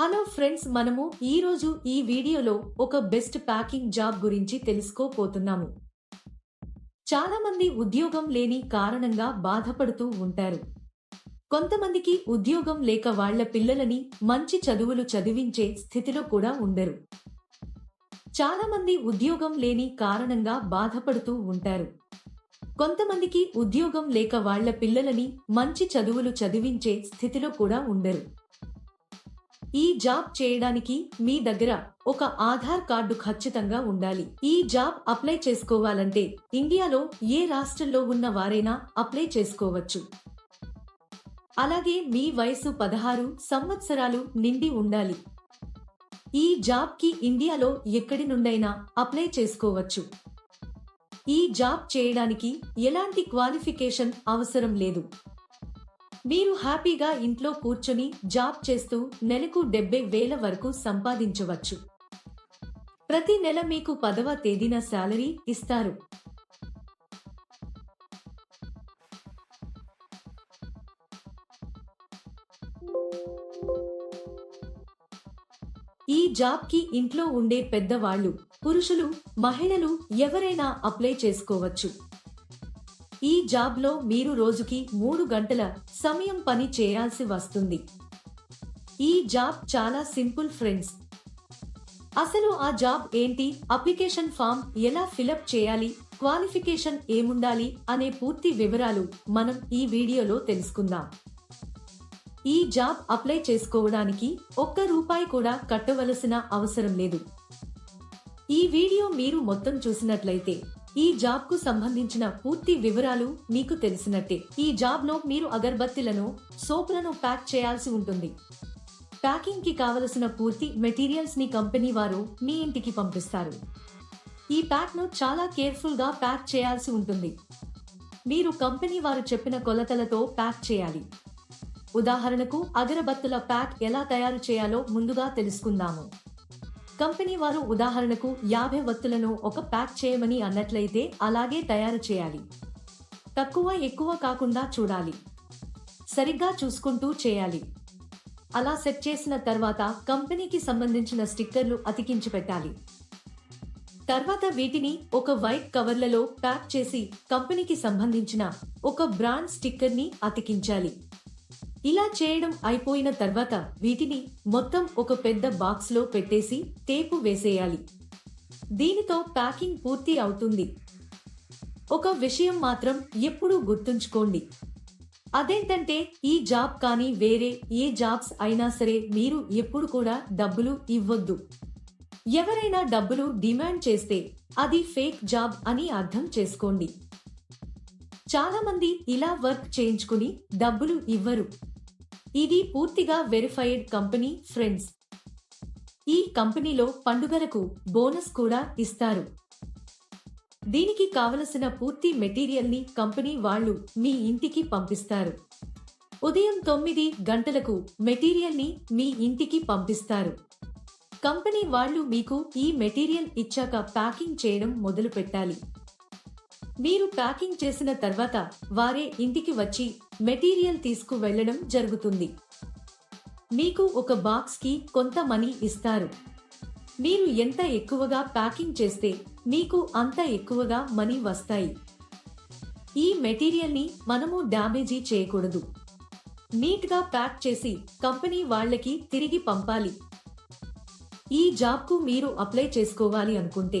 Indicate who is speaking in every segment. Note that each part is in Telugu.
Speaker 1: హలో ఫ్రెండ్స్ మనము ఈ రోజు ఈ వీడియోలో ఒక బెస్ట్ ప్యాకింగ్ జాబ్ గురించి తెలుసుకోపోతున్నాము చాలా మంది ఉద్యోగం లేని కారణంగా బాధపడుతూ ఉంటారు. కొంతమందికి ఉద్యోగం లేక వాళ్ళ పిల్లలని మంచి చదువులు చదివించే స్థితిలో కూడా ఉండరు. చాలా మంది ఉద్యోగం లేని కారణంగా బాధపడుతూ ఉంటారు. కొంతమందికి ఉద్యోగం లేక వాళ్ళ పిల్లలని మంచి చదువులు చదివించే స్థితిలో కూడా ఉండరు. ఈ జాబ్ చేయడానికి మీ దగ్గర ఒక ఆధార్ కార్డు ఖచ్చితంగా ఉండాలి. ఈ జాబ్ అప్లై చేసుకోవాలంటే ఇండియాలో ఏ రాష్ట్రంలో ఉన్న వారైనా అప్లై చేసుకోవచ్చు. అలాగే మీ వయసు పదహారు సంవత్సరాలు నిండి ఉండాలి. ఈ జాబ్కి ఇండియాలో ఎక్కడి నుండైనా అప్లై చేసుకోవచ్చు. ఈ జాబ్ చేయడానికి ఎలాంటి క్వాలిఫికేషన్ అవసరం లేదు. మీరు హ్యాపీగా ఇంట్లో కూర్చొని జాబ్ చేస్తూ నెలకు డెబ్బై వేల వరకు సంపాదించవచ్చు. ప్రతి నెల మీకు పదవ తేదీన శాలరీ ఇస్తారు. ఈ జాబ్కి ఇంట్లో ఉండే పెద్దవాళ్ళు పురుషులు మహిళలు ఎవరైనా అప్లై చేసుకోవచ్చు. ఈ జాబ్లో మీరు రోజుకి మూడు గంటల సమయం పని చేయాల్సి వస్తుంది. ఈ జాబ్ చాలా సింపుల్ ఫ్రెండ్స్. అసలు ఆ జాబ్ ఏంటి? అప్లికేషన్ ఫామ్ ఎలా ఫిలప్ చేయాలి? క్వాలిఫికేషన్ ఏముండాలి? అనే పూర్తి వివరాలు మనం ఈ వీడియోలో తెలుసుకుందాం. ఈ జాబ్ అప్లై చేసుకోవడానికి ఒక్క రూపాయి కూడా కట్టవలసిన అవసరం లేదు. ఈ వీడియో మీరు మొత్తం చూసినట్లయితే ఈ జాబ్కు సంబంధించిన పూర్తి వివరాలు మీకు తెలిసినట్టే. ఈ జాబ్లో మీరు అగర్బత్తిలను సోపులను ప్యాక్ చేయాల్సి ఉంటుంది. ప్యాకింగ్కి కావలసిన పూర్తి మెటీరియల్స్ని కంపెనీ వారు మీ ఇంటికి పంపిస్తారు. ఈ ప్యాక్ను చాలా కేర్ఫుల్గా ప్యాక్ చేయాల్సి ఉంటుంది. మీరు కంపెనీ వారు చెప్పిన కొలతలతో ప్యాక్ చేయాలి. ఉదాహరణకు అగరబత్తుల ప్యాక్ ఎలా తయారు చేయాలో ముందుగా తెలుసుకుందాము. కంపెనీ వారు ఉదాహరణకు యాభై వత్తులను ఒక ప్యాక్ చేయమని అన్నట్లయితే అలాగే తయారు చేయాలి. తక్కువ ఎక్కువ కాకుండా చూడాలి. సరిగ్గా చూసుకుంటూ చేయాలి. అలా సెట్ చేసిన తర్వాత కంపెనీకి సంబంధించిన స్టిక్కర్లు అతికించి పెట్టాలి. తర్వాత వీటిని ఒక వైట్ కవర్లలో ప్యాక్ చేసి కంపెనీకి సంబంధించిన ఒక బ్రాండ్ స్టిక్కర్ని అతికించాలి. ఇలా చేయడం అయిపోయిన తర్వాత వీటిని మొత్తం ఒక పెద్ద బాక్స్లో పెట్టేసి టేపు వేసేయాలి. దీనితో ప్యాకింగ్ పూర్తి అవుతుంది. ఒక విషయం మాత్రం ఎప్పుడూ గుర్తుంచుకోండి. అదేంటంటే ఈ జాబ్ కానీ వేరే ఏ జాబ్స్ అయినా సరే మీరు ఎప్పుడు కూడా డబ్బులు ఇవ్వద్దు. ఎవరైనా డబ్బులు డిమాండ్ చేస్తే అది ఫేక్ జాబ్ అని అర్థం చేసుకోండి. చాలామంది ఇలా వర్క్ చేయించుకుని డబ్బులు ఇవ్వరు. ఇది పూర్తిగా వెరిఫైడ్ కంపెనీ ఫ్రెండ్స్ ఈ కంపెనీలో పండుగలకు బోనస్ కూడా ఇస్తారు. దీనికి కావలసిన పూర్తి మెటీరియల్ని కంపెనీ వాళ్ళు మీ ఇంటికి పంపిస్తారు. ఉదయం తొమ్మిది గంటలకు మెటీరియల్ని మీ ఇంటికి పంపిస్తారు. కంపెనీ వాళ్ళు మీకు ఈ మెటీరియల్ ఇచ్చాక ప్యాకింగ్ చేయడం మొదలు పెట్టాలి మీరు ప్యాకింగ్ చేసిన తర్వాత వారే ఇంటికి వచ్చి మెటీరియల్ తీసుకు వెళ్ళడం జరుగుతుంది. మీకు ఒక బాక్స్కి కొంత మనీ ఇస్తారు. మీరు ఎంత ఎక్కువగా ప్యాకింగ్ చేస్తే మీకు అంత ఎక్కువగా మనీ వస్తాయి. ఈ మెటీరియల్ని మనము డ్యామేజీ చేయకూడదు. నీట్గా ప్యాక్ చేసి కంపెనీ వాళ్ళకి తిరిగి పంపాలి. ఈ జాబ్కు మీరు అప్లై చేసుకోవాలి అనుకుంటే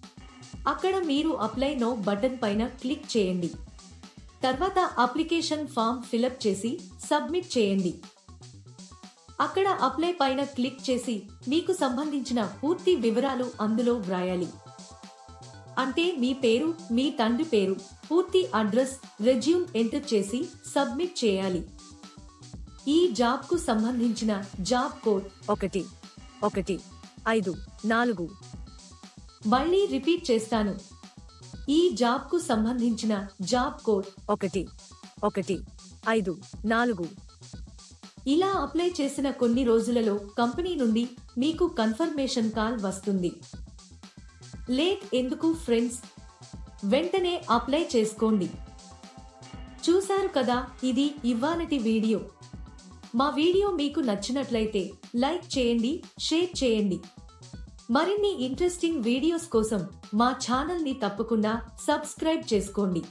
Speaker 1: అక్కడ మీరు అప్లై నో బటన్ పైన క్లిక్ చేయండి. తర్వాత అప్లికేషన్ ఫామ్ ఫిలప్ చేసి సబ్మిట్ చేయండి. అక్కడ అప్లై పైన క్లిక్ చేసి మీకు సంబంధించిన పూర్తి వివరాలు అందులో వ్రాయాలి. అంటే మీ పేరు మీ తండ్రి పేరు పూర్తి అడ్రస్ రెజ్యూమ్ ఎంటర్ చేసి సబ్మిట్ చేయాలి. ఈ జాబ్కు సంబంధించిన జాబ్ కోడ్ ఒకటి ఒకటి ఐదు నాలుగు మళ్ళీ రిపీట్ చేస్తాను. ఈ జాబ్కు సంబంధించిన జాబ్ కోడ్ ఒకటి ఒకటి ఐదు నాలుగు. ఇలా అప్లై చేసిన కొన్ని రోజులలో కంపెనీ నుండి మీకు కన్ఫర్మేషన్ కాల్ వస్తుంది. లేట్ ఎందుకు ఫ్రెండ్స్? వెంటనే అప్లై చేసుకోండి. చూశారు కదా ఇది ఇవ్వాలటి వీడియో. మా వీడియో మీకు నచ్చినట్లయితే లైక్ చేయండి షేర్ చేయండి. మరిన్ని ఇంట్రెస్టింగ్ వీడియోస్ కోసం మా ఛానల్ని తప్పకుండా సబ్స్క్రైబ్ చేసుకోండి.